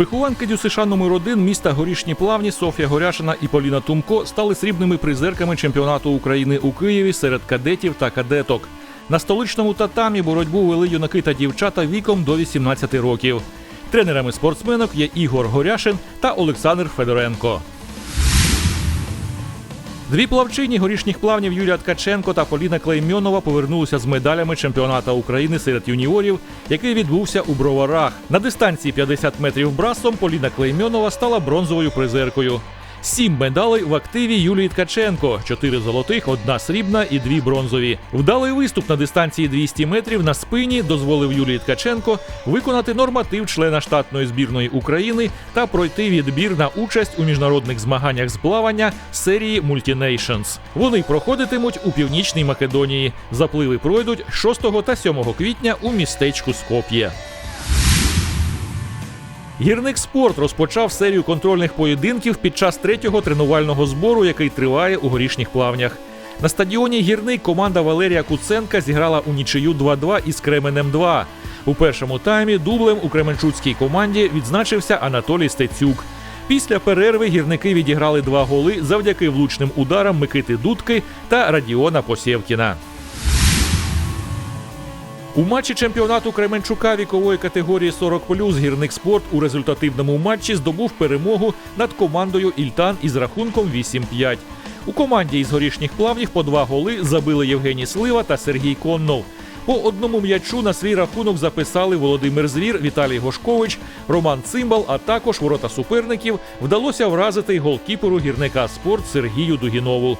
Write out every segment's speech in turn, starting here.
Вихованки Дюсиша номер 1 міста Горішні Плавні Софія Горяшина і Поліна Тумко стали срібними призерками чемпіонату України у Києві серед кадетів та кадеток. На столичному татамі боротьбу вели юнаки та дівчата віком до 18 років. Тренерами спортсменок є Ігор Горяшин та Олександр Федоренко. Дві плавчині горішніх плавнів Юлія Ткаченко та Поліна Клеймьонова повернулися з медалями чемпіоната України серед юніорів, який відбувся у Броварах. На дистанції 50 метрів брасом Поліна Клеймьонова стала бронзовою призеркою. Сім медалей в активі Юлії Ткаченко: чотири золотих, одна срібна і дві бронзові. Вдалий виступ на дистанції 200 метрів на спині дозволив Юлії Ткаченко виконати норматив члена штатної збірної України та пройти відбір на участь у міжнародних змаганнях з плавання серії Multinations. Вони проходитимуть у північній Македонії. Запливи пройдуть 6 та 7 квітня у містечку Скоп'є. Гірник спорт розпочав серію контрольних поєдинків під час третього тренувального збору, який триває у горішніх плавнях. На стадіоні гірник команда Валерія Куценка зіграла у нічию 2-2 із Кременем 2. У першому таймі дублем у Кременчуцькій команді відзначився Анатолій Стецюк. Після перерви гірники відіграли два голи завдяки влучним ударам Микити Дудки та Радіона Посєвкіна. У матчі чемпіонату Кременчука вікової категорії 40+, гірник спорт у результативному матчі здобув перемогу над командою Ільтан із рахунком 8-5. У команді із горішніх плавнів по два голи забили Євгеній Слива та Сергій Коннов. По одному м'ячу на свій рахунок записали Володимир Звір, Віталій Гошкович, Роман Цимбал, а також ворота суперників вдалося вразити голкіперу гірника спорт Сергію Дугінову.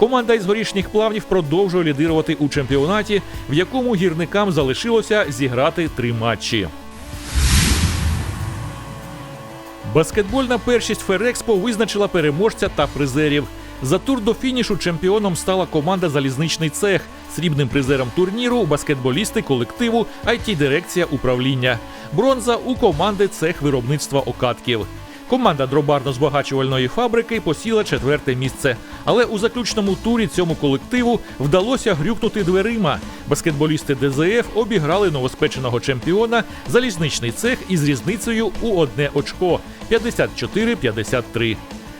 Команда із горішніх плавнів продовжує лідирувати у чемпіонаті, в якому гірникам залишилося зіграти три матчі. Баскетбольна першість Ферекспо визначила переможця та призерів. За тур до фінішу чемпіоном стала команда Залізничний цех. Срібним призером турніру баскетболісти колективу it дирекція управління. Бронза у команди цех виробництва окатків. Команда дробарно-збагачувальної фабрики посіла четверте місце. Але у заключному турі цьому колективу вдалося грюкнути дверима. Баскетболісти ДЗФ обіграли новоспеченого чемпіона залізничний цех із різницею у одне очко 54-53.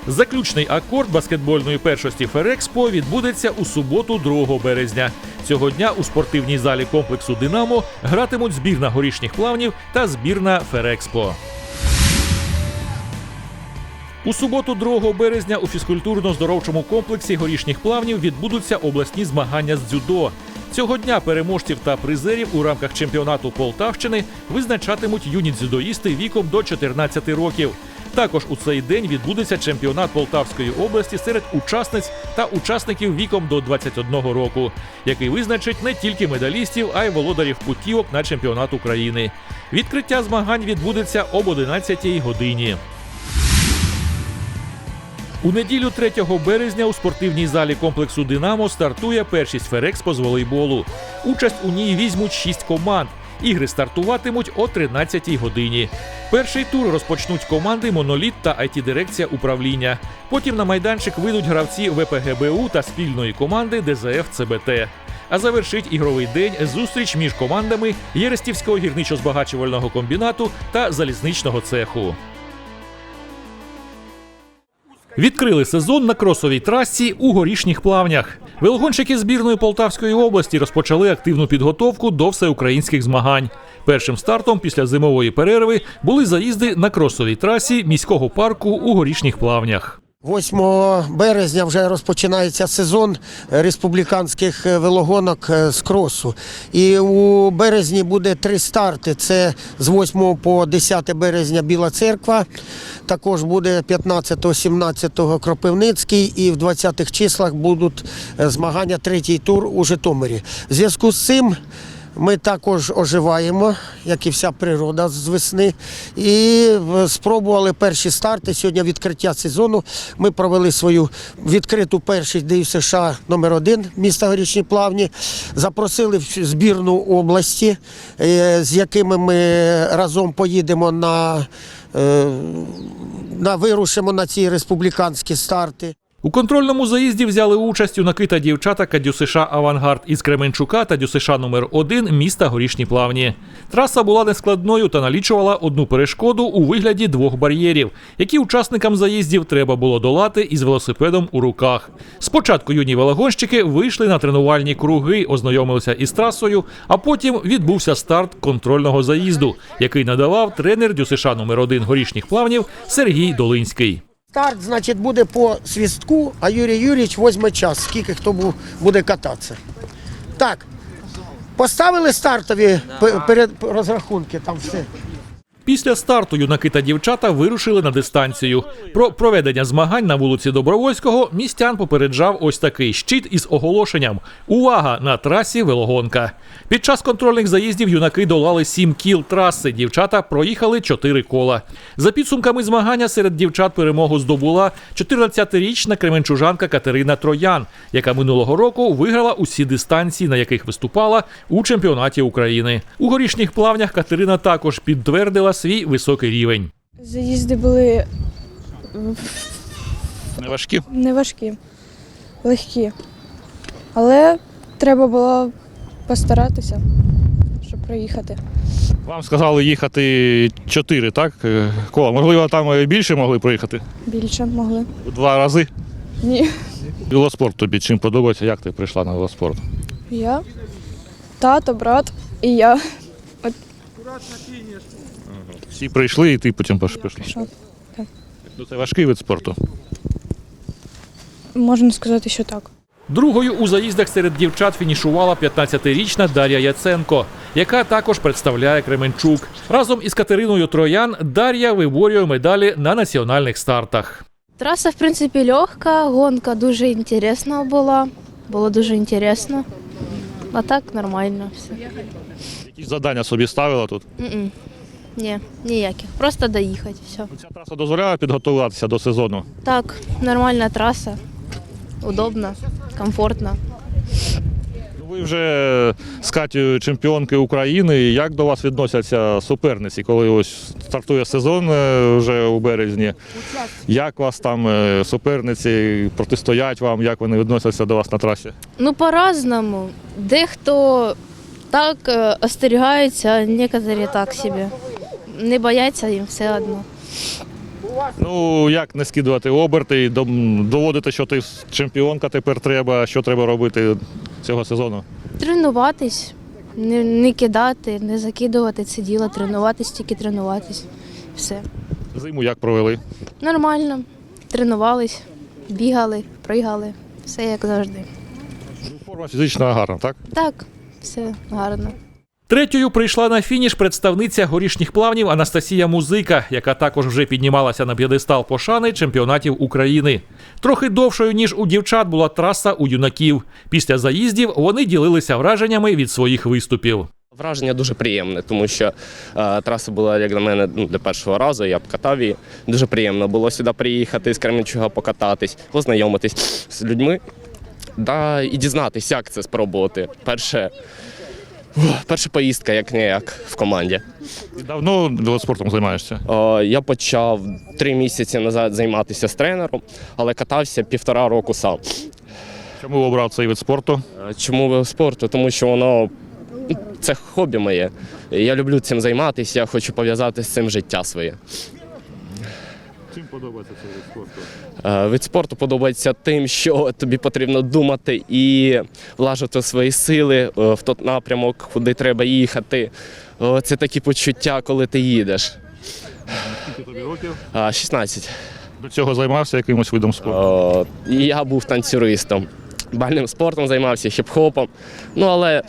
Заключний акорд баскетбольної першості Ферекспо відбудеться у суботу, 2 березня. Цього дня у спортивній залі комплексу Динамо гратимуть збірна горішніх плавнів та збірна Ферекспо. У суботу, 2 березня, у фізкультурно-здоровчому комплексі горішніх плавнів відбудуться обласні змагання з дзюдо. Цього дня переможців та призерів у рамках чемпіонату Полтавщини визначатимуть юні дзюдоїсти віком до 14 років. Також у цей день відбудеться чемпіонат Полтавської області серед учасниць та учасників віком до 21 року, який визначить не тільки медалістів, а й володарів путівок на чемпіонат України. Відкриття змагань відбудеться об 11 годині. У неділю 3 березня у спортивній залі комплексу Динамо стартує першість Ферекспо з волейболу. Участь у ній візьмуть шість команд. Ігри стартуватимуть о 13 годині. Перший тур розпочнуть команди Моноліт та it дирекція управління. Потім на майданчик вийдуть гравці ВПГБУ та спільної команди ДЗФ ЦБТ. А завершить ігровий день зустріч між командами Єрестівського гірничо-збагачувального комбінату та залізничного цеху. Відкрили сезон на кросовій трасі у горішніх плавнях. Велогонщики збірної Полтавської області розпочали активну підготовку до всеукраїнських змагань. Першим стартом після зимової перерви були заїзди на кросовій трасі міського парку у горішніх плавнях. 8 березня вже розпочинається сезон республіканських велогонок е, з кросу. І у березні буде три старти. Це з 8 по 10 березня Біла Церква. Також буде 15-17 Кропивницький і в 20-х числах будуть е, змагання третій тур у Житомирі. В зв'язку з цим ми також оживаємо, як і вся природа з весни. І е, спробували перші старти. Сьогодні відкриття сезону. Ми провели свою відкриту першість ДЮ США номер 1 міста Горішні Плавні. Запросили в збірну області, е, з якими ми разом поїдемо на, е, на вирушимо на ці республіканські старти. У контрольному заїзді взяли участь юнаки та дівчата КДЮСШ Авангард із Кременчука та ДЮСШ номер 1 міста Горішні Плавні. Траса була нескладною та налічувала одну перешкоду у вигляді двох бар'єрів, які учасникам заїздів треба було долати із велосипедом у руках. Спочатку юні велогонщики вийшли на тренувальні круги, ознайомилися із трасою, а потім відбувся старт контрольного заїзду, який надавав тренер ДЮСШ номер 1 горішніх плавнів Сергій Долинський. Старт, значить, буде по свістку, а Юрій Юрійович возьме час, скільки хто буде кататися. Так, поставили стартові пе- перед розрахунки, там все. Після старту юнаки та дівчата вирушили на дистанцію. Про проведення змагань на вулиці Добровольського містян попереджав ось такий щит із оголошенням: Увага! На трасі велогонка. Під час контрольних заїздів юнаки долали 7 кіл траси. Дівчата проїхали 4 кола. За підсумками змагання серед дівчат перемогу здобула 14-річна кременчужанка Катерина Троян, яка минулого року виграла усі дистанції, на яких виступала у чемпіонаті України. У горішніх плавнях Катерина також підтвердила свій високий рівень. Заїзди були Не важкі. не важкі, легкі. Але треба було постаратися, щоб проїхати. Вам сказали їхати 4, так? Е, Кола. Можливо, там більше могли проїхати? Більше могли. У два рази. Ні. Велоспорт тобі чим подобається? Як ти прийшла на велоспорт? Я, тато, брат і я. Всі прийшли і ти потім піш- пішла. Пішов. Так. Ну, це важкий вид спорту. Можна сказати, що так. Другою у заїздах серед дівчат фінішувала 15-річна Дар'я Яценко, яка також представляє Кременчук. Разом із Катериною Троян Дар'я виборює медалі на національних стартах. Траса, в принципі, легка, гонка дуже інтересна була. Було дуже інтересно. А так нормально все. Якісь завдання собі ставила тут. М-м. Ні, ніяких. Просто доїхати. Все. Ця траса дозволяє підготуватися до сезону. Так, нормальна траса. Удобно, комфортно. Ну, Ви вже з Катєю чемпіонки України. Як до вас відносяться суперниці, коли ось стартує сезон е, вже у березні? Як вас там е, суперниці протистоять вам, як вони відносяться до вас на трасі? Ну, по-разному. Дехто так е, остерігаються, а некоторі так собі. Не бояться їм все одно. Ну як не скидувати оберти і доводити, що ти чемпіонка тепер треба, що треба робити цього сезону? Тренуватись, не, не кидати, не закидувати це діло, тренуватись, тільки тренуватись. Все. Зиму як провели? Нормально. Тренувались, бігали, пригали. Все як завжди. Ну, Форма фізична гарна, так? Так, все гарно. Третьою прийшла на фініш представниця горішніх плавнів Анастасія Музика, яка також вже піднімалася на п'єдестал пошани чемпіонатів України. Трохи довшою ніж у дівчат була траса у юнаків. Після заїздів вони ділилися враженнями від своїх виступів. Враження дуже приємне, тому що е, траса була, як на мене, ну, для першого разу. Я б катав її. Дуже приємно було сюди приїхати з Кременчуга покататись, познайомитись з людьми. Да, і дізнатися, як це спробувати. Перше, перша поїздка, як не як в команді. Давно велоспортом займаєшся? Е, я почав три місяці назад займатися з тренером, але катався півтора року сам. Чому обрав цей вид спорту? Е, Чому велоспорту? Тому що воно це хобі моє. Я люблю цим займатися, я хочу пов'язати з цим життя своє. Чим подобається цей вид спорту? Е, Вид спорту подобається тим, що тобі потрібно думати і влажити свої сили е, в той напрямок, куди треба їхати. Це такі почуття, коли ти їдеш. Скільки тобі років? Е, 16. До цього займався якимось видом спорту? Я був танцюристом. Бальним спортом займався, хіп-хопом. Ну, але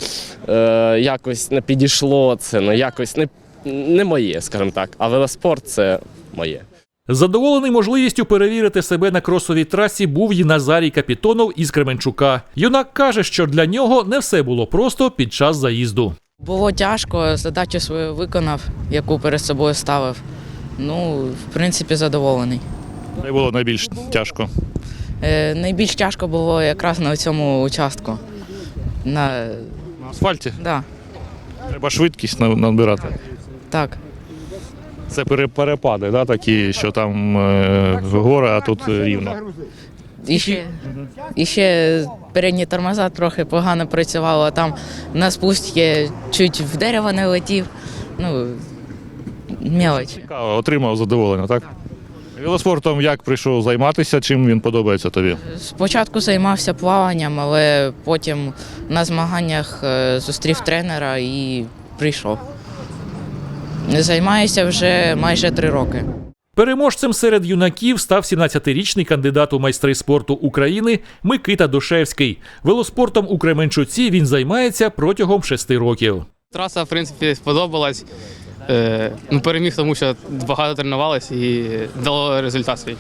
е, якось не підійшло це, ну якось не, не моє, скажімо так. А велоспорт це моє. Задоволений можливістю перевірити себе на кросовій трасі був і Назарій Капітонов із Кременчука. Юнак каже, що для нього не все було просто під час заїзду. Було тяжко, задачу свою виконав, яку перед собою ставив. Ну, в принципі, задоволений. Не було найбільш тяжко. Е, найбільш тяжко було якраз на цьому участку. На, На асфальті да, треба швидкість на- набирати. так. Це пере- перепади, да, такі, що там е, гори, а тут рівно. І ще, і ще передні тормоза трохи погано працювали, там на спусті чуть в дерево не летів. Ну, мелочі. Цікаво, отримав задоволення, так? Велоспортом як прийшов займатися, чим він подобається тобі? Спочатку займався плаванням, але потім на змаганнях е, зустрів тренера і прийшов. Займаюся вже майже три роки. Переможцем серед юнаків став 17-річний кандидат у майстри спорту України Микита Душевський. Велоспортом у Кременчуці він займається протягом шести років. Траса, в принципі, сподобалась. Е, ну, переміг, тому що багато тренувалися і дало результат свій.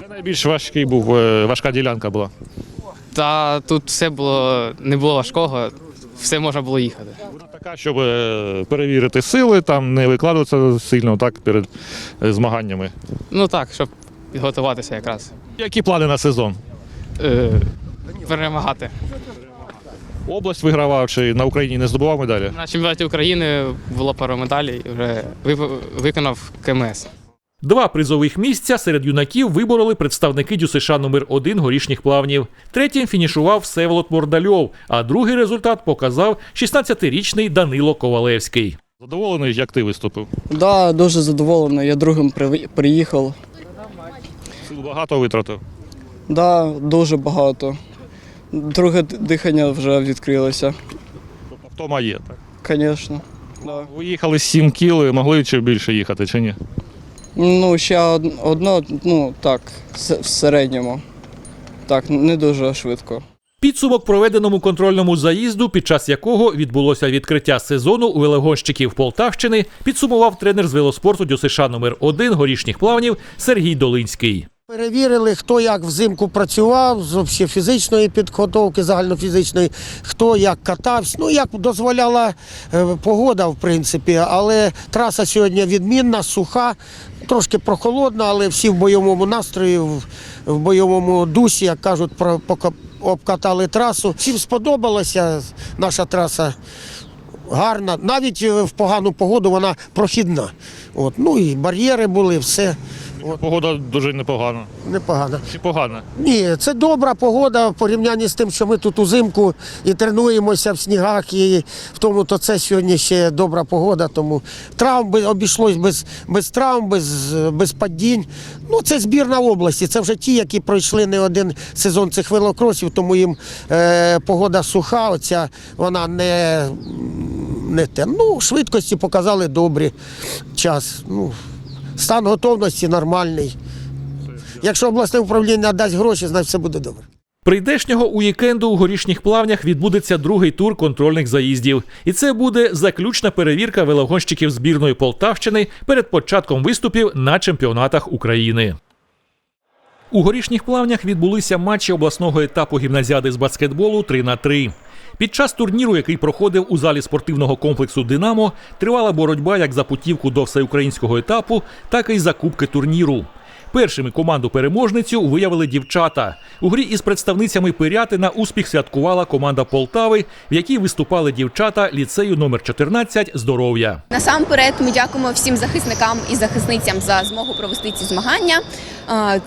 Де найбільш важкий був, е, важка ділянка була. Та тут все було не було важкого, все можна було їхати. Така, щоб е, перевірити сили, там не викладатися сильно так перед е, змаганнями. Ну так, щоб підготуватися якраз. Які плани на сезон? Е, перемагати. Область вигравав чи на Україні не здобував медалі? На чемпіонаті України було пару медалей, вже виконав КМС. Два призових місця серед юнаків вибороли представники ДЮСШ номер 1 горішніх плавнів. Третім фінішував Всеволод Мордальов, а другий результат показав 16-річний Данило Ковалевський. Задоволений, як ти виступив? Да, дуже задоволений. Я другим приїхав. Сил багато витратив. Да, дуже багато. Друге дихання вже відкрилося. Тобто втома є, так? Звісно. Да. Ви їхали 7 кіл, могли чи більше їхати, чи ні? Ну, ще од- одно, ну так, в середньому. Так, не дуже швидко. Підсумок проведеному контрольному заїзду, під час якого відбулося відкриття сезону у велогонщиків Полтавщини, підсумував тренер з велоспорту ДЮСШ номер 1 горішніх плавнів Сергій Долинський. Перевірили, хто як взимку працював з общої фізичної підготовки, загальнофізичної, хто як катався. Ну, як дозволяла е, погода, в принципі. Але траса сьогодні відмінна, суха, трошки прохолодна, але всі в бойовому настрої, в, бойовому дусі, як кажуть, обкатали трасу. Всім сподобалася наша траса. Гарна, навіть е, в погану погоду вона прохідна. От, ну і бар'єри були, все Погода дуже непогана. непогано. Чи погана? Ні, це добра погода в порівнянні з тим, що ми тут узимку і тренуємося в снігах, і в тому, то це сьогодні ще добра погода, тому травм би- обійшлось без, без травм, без, без падінь. Ну, це збірна області. Це вже ті, які пройшли не один сезон цих велокросів, тому їм е, погода суха, оця вона не, не те. Ну, швидкості показали добрі час. Ну, стан готовності нормальний. Якщо обласне управління дасть гроші, значить все буде добре. Прийдешнього уікенду у горішніх плавнях відбудеться другий тур контрольних заїздів, і це буде заключна перевірка велогонщиків збірної Полтавщини перед початком виступів на чемпіонатах України. У горішніх плавнях відбулися матчі обласного етапу гімназіади з баскетболу 3 на 3 Під час турніру, який проходив у залі спортивного комплексу Динамо, тривала боротьба як за путівку до всеукраїнського етапу, так і за кубки турніру. Першими команду переможницю виявили дівчата. У грі із представницями Пирятина успіх святкувала команда Полтави, в якій виступали дівчата ліцею номер 14 здоров'я. Насамперед, ми дякуємо всім захисникам і захисницям за змогу провести ці змагання.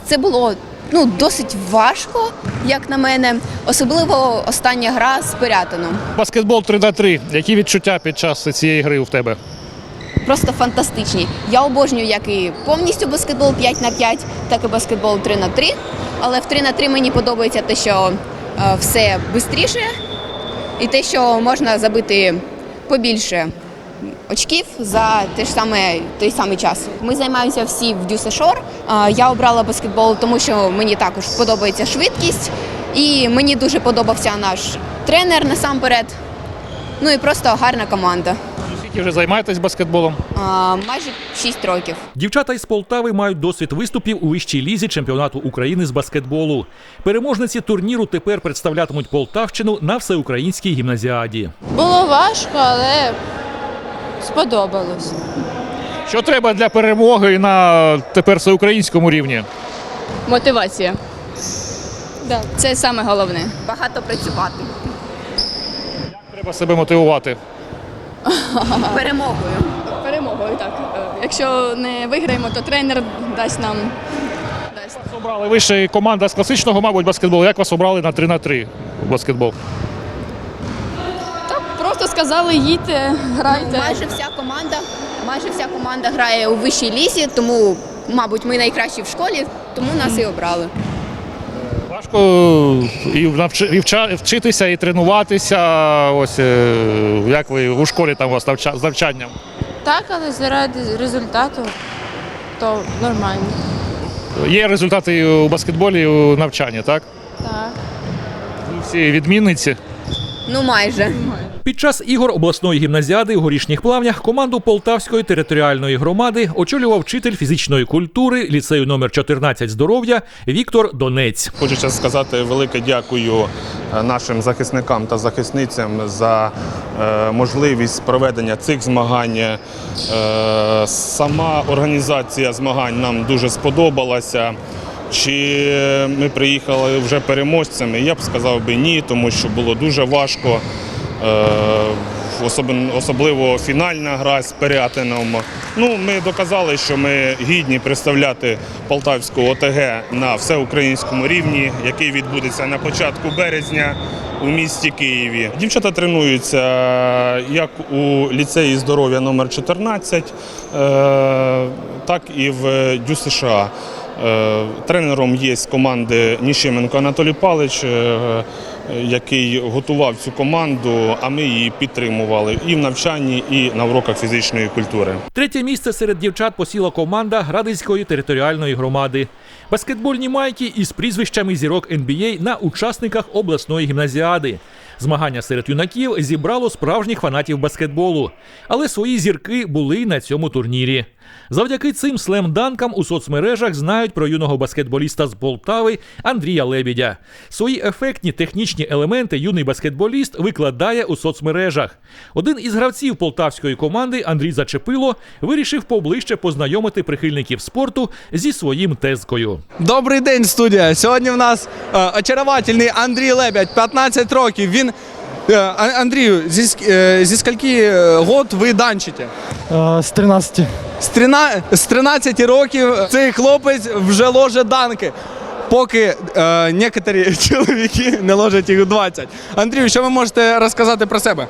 Це було ну досить важко, як на мене, особливо остання гра з Пирятином. Баскетбол 3 на 3 Які відчуття під час цієї гри у тебе? Просто фантастичні. Я обожнюю як і повністю баскетбол 5 на 5, так і баскетбол 3 на 3. Але в 3 на 3 мені подобається те, що е, все швидше, і те, що можна забити побільше очків за те ж саме той самий час. Ми займаємося всі в Дюсешор. Я обрала баскетбол, тому що мені також подобається швидкість, і мені дуже подобався наш тренер насамперед. Ну і просто гарна команда. Скільки вже займаєтесь баскетболом? А, майже 6 років. Дівчата із Полтави мають досвід виступів у вищій лізі чемпіонату України з баскетболу. Переможниці турніру тепер представлятимуть Полтавщину на всеукраїнській гімназіаді. Було важко, але сподобалось. Що треба для перемоги на тепер всеукраїнському рівні? Мотивація. Да. Це саме головне. Багато працювати Як Треба себе мотивувати. перемогою. Перемогою, так. Е, Якщо не виграємо, то тренер дасть нам Дасть. Вас Обрали ви ще команда з класичного, мабуть, баскетболу. Як вас обрали на 3 на 3 баскетбол? Сказали, їдьте, грайте. Майже вся команда, майже вся команда грає у вищій лісі, тому, мабуть, ми найкращі в школі, тому нас і обрали. Важко і, вчитися, і тренуватися. Ось е, як ви у школі там у вас з навчанням? Так, але заради результату то нормально. Є результати у баскетболі, і у навчанні, так? Так. Ви всі відмінниці. Ну, майже. Під час ігор обласної гімназіади у горішніх плавнях команду Полтавської територіальної громади очолював вчитель фізичної культури ліцею номер 14 здоров'я Віктор Донець. Хочеться сказати велике дякую е, нашим захисникам та захисницям за е, можливість проведення цих змагань. Е, Сама організація змагань нам дуже сподобалася. Чи ми приїхали вже переможцями? Я б сказав би ні, тому що було дуже важко. Е, Особливо фінальна гра з Перятином. Ну, ми доказали, що ми гідні представляти Полтавську ОТГ на всеукраїнському рівні, який відбудеться на початку березня у місті Києві. Дівчата тренуються як у ліцеї здоров'я номер 14, е, так і в Дю США. Е, Тренером є з команди Ніщеменко Анатолій Палич, е, який готував цю команду, а ми її підтримували і в навчанні, і на уроках фізичної культури. Третє місце серед дівчат посіла команда Градинської територіальної громади. Баскетбольні майки із прізвищами зірок НБА на учасниках обласної гімназіади. Змагання серед юнаків зібрало справжніх фанатів баскетболу, але свої зірки були й на цьому турнірі. Завдяки цим слем-данкам у соцмережах знають про юного баскетболіста з Полтави Андрія Лебідя. Свої ефектні технічні елементи юний баскетболіст викладає у соцмережах. Один із гравців полтавської команди Андрій Зачепило вирішив поближче познайомити прихильників спорту зі своїм тезкою. Добрий день, студія. Сьогодні в нас е, очаровательний Андрій Лебедь, 15 років. Він е, Андрію, зі, е, зі скільки е, год ви данчите? З 13. З, трина- з 13 років цей хлопець вже ложе данки. Поки е, некоторі чоловіки не ложать їх у 20. Андрію, що ви можете розказати про себе?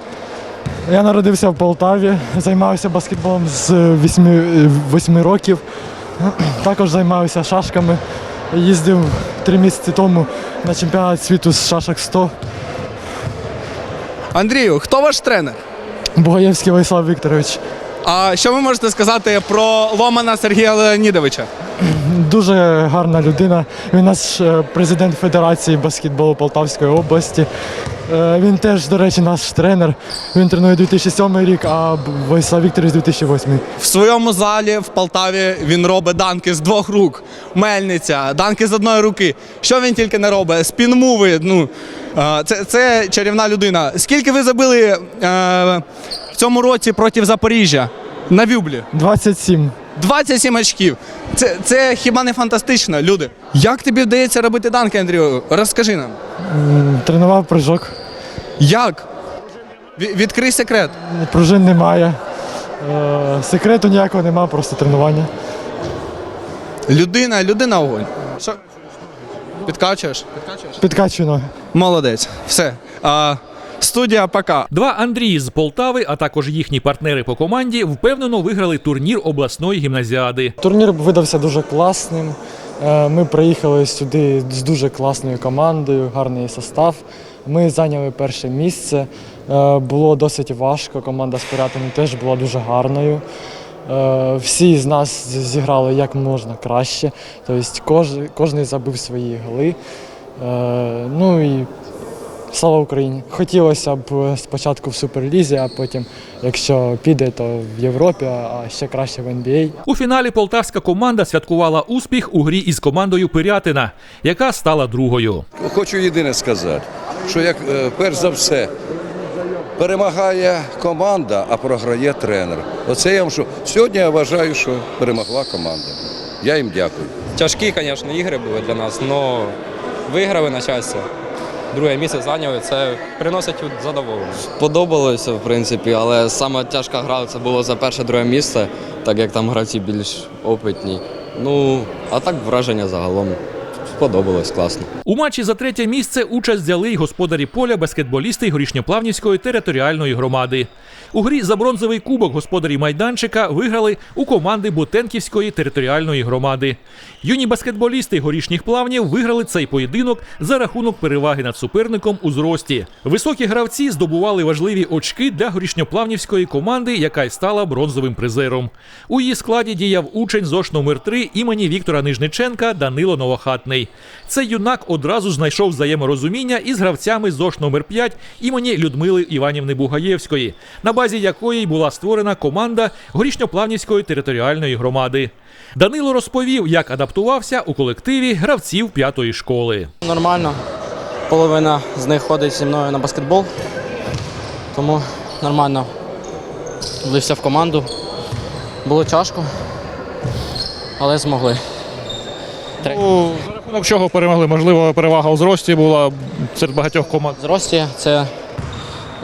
Я народився в Полтаві, займався баскетболом з 8, 8 років. Також займаюся шашками. Їздив три місяці тому на чемпіонат світу з шашок 100. Андрію, хто ваш тренер? Бугаєвський Владислав Вікторович. А що ви можете сказати про Ломана Сергія Леонідовича? Дуже гарна людина. Він наш е, президент Федерації баскетболу Полтавської області. Е, Він теж, до речі, наш тренер. Він тренує 2007 рік, а Владислав Вікторович 2008. В своєму залі в Полтаві він робить данки з двох рук. Мельниця, данки з одної руки. Що він тільки не робить? Спінмуви. Ну, е, це, це чарівна людина. Скільки ви забили е, в цьому році проти Запоріжжя на Вюблі? 27. 27 очків. Це, це хіба не фантастично, люди? Як тобі вдається робити данки, Андрію? Розкажи нам. Тренував прыжок. Як? Ві- Відкрий секрет. Пружин немає. Е, Секрету ніякого немає, просто тренування. Людина, людина огонь. Що? Підкачуєш? Підкачуєш? Підкачую ноги. Молодець. Все. А, студія пока. Два Андрії з Полтави, а також їхні партнери по команді, впевнено виграли турнір обласної гімназіади. Турнір видався дуже класним. Е, Ми приїхали сюди з дуже класною командою, гарний состав. Ми зайняли перше місце. Е, Було досить важко. Команда з Пирятини теж була дуже гарною. Е, Всі з нас зіграли як можна краще. Тобто кож, кожен забив свої голи. Е, Ну і слава Україні! Хотілося б спочатку в Суперлізі, а потім, якщо піде, то в Європі, а ще краще в NBA. У фіналі полтавська команда святкувала успіх у грі із командою Пирятина, яка стала другою. Хочу єдине сказати, що як е, перш за все перемагає команда, а програє тренер. Оце я вам що сьогодні я вважаю, що перемогла команда. Я їм дякую. Тяжкі, звісно, ігри були для нас, але виграли на щастя. Друге місце зайняли, це приносить задоволення. Подобалося, в принципі, але саме тяжка гра це було за перше-друге місце, так як там гравці більш опитні. Ну, а так враження загалом сподобалось класно. У матчі за третє місце участь взяли й господарі поля баскетболісти Горішньоплавнівської територіальної громади. У грі за бронзовий кубок господарі майданчика виграли у команди Ботенківської територіальної громади. Юні баскетболісти горішніх плавнів виграли цей поєдинок за рахунок переваги над суперником у зрості. Високі гравці здобували важливі очки для горішньоплавнівської команди, яка й стала бронзовим призером. У її складі діяв учень ЗОШ номер 3 імені Віктора Нижниченка Данило Новохатний. Цей юнак одразу знайшов взаєморозуміння із гравцями ЗОШ номер 5 імені Людмили Іванівни Бугаєвської, на базі якої була створена команда Горішньоплавнівської територіальної громади. Данило розповів, як адаптувався у колективі гравців п'ятої школи. Нормально. Половина з них ходить зі мною на баскетбол. Тому нормально влився в команду. Було тяжко, але змогли. Ну, за рахунок чого перемогли? Можливо, перевага у зрості була серед багатьох команд. Зрості це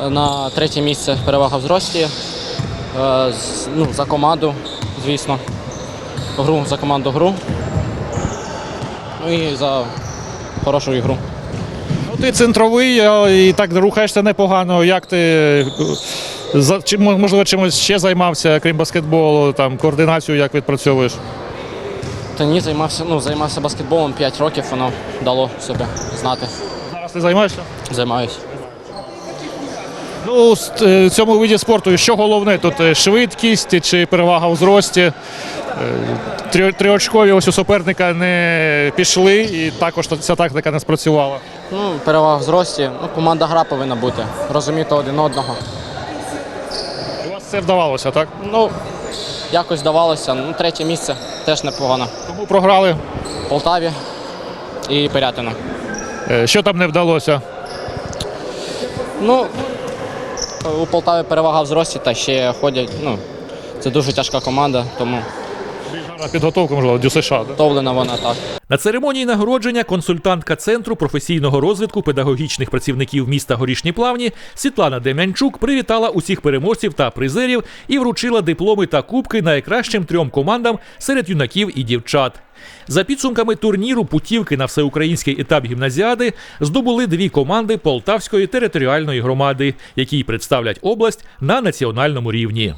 на третє місце перевага в зрості. Е, Ну, за команду, звісно. Гру за команду гру. Ну і за хорошу ігру. Ну, ти центровий і так рухаєшся непогано. Як ти е, за можливо чимось ще займався, крім баскетболу, там координацію як відпрацьовуєш? Та ні, займався, ну, займався баскетболом 5 років, воно дало себе знати. Зараз ти займаєшся? Займаюся. Ну, е, в цьому виді спорту, що головне тут е, швидкість чи перевага у зрості? Е, Три, триочкові ось у суперника не пішли, і також ця тактика не спрацювала. Ну, перевага в зрості. Ну, команда гра повинна бути. Розуміти один одного. У вас це вдавалося, так? Ну, якось здавалося. Ну, третє місце теж непогано. Кому програли. Полтаві і Пирятина. Е, Що там не вдалося? Ну, у Полтаві перевага в зрості та ще ходять. Ну, це дуже тяжка команда, тому підготовка, можливо, до США. Да? готовлена вона так. На церемонії нагородження консультантка Центру професійного розвитку педагогічних працівників міста Горішні Плавні Світлана Дем'янчук привітала усіх переможців та призерів і вручила дипломи та кубки найкращим трьом командам серед юнаків і дівчат. За підсумками турніру путівки на всеукраїнський етап гімназіади здобули дві команди Полтавської територіальної громади, які представлять область на національному рівні.